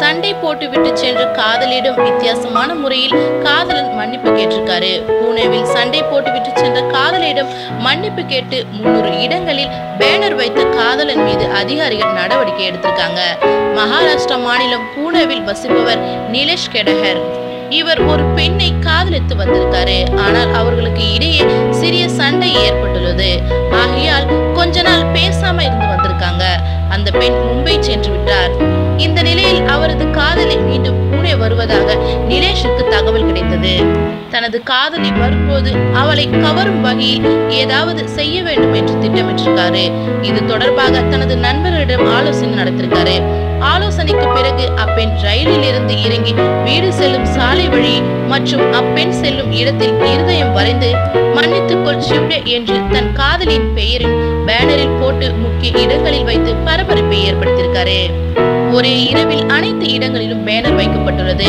சண்டை போட்டு விட்டு சென்று காதலிடம் வித்தியாசமான முறையில் காதலன் மன்னிப்பு கேட்டிருக்காரு. பூனேவில் சண்டை போட்டு விட்டு சென்ற காதலிடம் மன்னிப்பு கேட்டு முன்னூறு இடங்களில் பேனர் வைத்த காதலன் மீது அதிகாரிகள் நடவடிக்கை எடுத்திருக்காங்க. மகாராஷ்டிரா மாநிலம் பூனேவில் வசிப்பவர் நிலேஷ் கெடகர். இவர் ஒரு பெண்ணை காதலித்து வந்திருக்காரு. ஆனால் அவர்களுக்கு இடையே சிறிய சண்டை ஏற்பட்டுள்ளது. அவரது காதலி மீண்டும் பூனே வருவதாக நிலேஷுக்கு தகவல் கிடைத்தது. தனது காதலி வரும்போது அவளை கவரும் வகையில் ஏதாவது செய்ய வேண்டும் என்று திட்டமிட்டிருக்காரு. இது தொடர்பாக தனது நண்பர்களிடம் ஆலோசனை நடத்திருக்காரு. ஆலோசனைக்கு பிறகு அப்பெண் ரயிலில் இருந்து இறங்கி வீடு செல்லும் சாலை வழி மற்றும் அப்பெண் செல்லும் இடத்தில் இருதயம் வரைந்து மன்னித்துக் கொள் என்று தன் காதலின் பெயரின் பேனரில் போட்டு முக்கிய இடங்களில் வைத்து பரபரப்பை ஏற்படுத்தியிருக்காரு. ஒரே இரவில் அனைத்து இடங்களிலும் பேனர் வைக்கப்பட்டுள்ளது.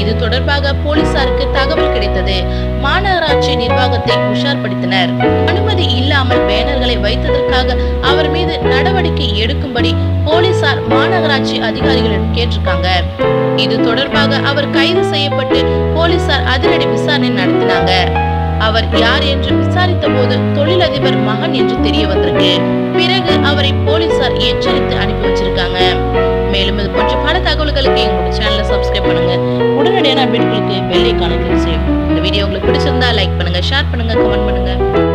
இது தொடர்பாக போலீசாருக்கு தகவல் கிடைத்தது. மாநகராட்சி நிர்வாகத்தை உஷார்படுத்தினர். அனுமதி இல்லாமல் பேனர்களை வைத்ததற்காக அவர் மீது நடவடிக்கை எடுக்கும்படி போலீசார் மாநகராட்சி அதிகாரிகளிடம் கேட்டிருக்காங்க. இது தொடர்பாக அவர் கைது செய்யப்பட்டு போலீசார் அதிரடி விசாரணை நடத்தினாங்க. அவர் யார் என்று விசாரித்த போது தொழிலதிபர் மகன் என்று தெரிய வந்திருக்கு பிறகு அவரை போலீசார் எச்சரித்து அனுப்பி வச்சிருக்காங்க. பல தகவல்களுக்கு எங்களோட சேனலை சப்ஸ்கிரைப் பண்ணுங்க. உடனடியான அப்டேட்களுக்கு பெல் ஐக்கானை கிளிக் செய்யும் இந்த வீடியோ உங்களுக்கு பிடிச்சிருந்தா லைக் பண்ணுங்க ஷேர் பண்ணுங்க கமெண்ட் பண்ணுங்க.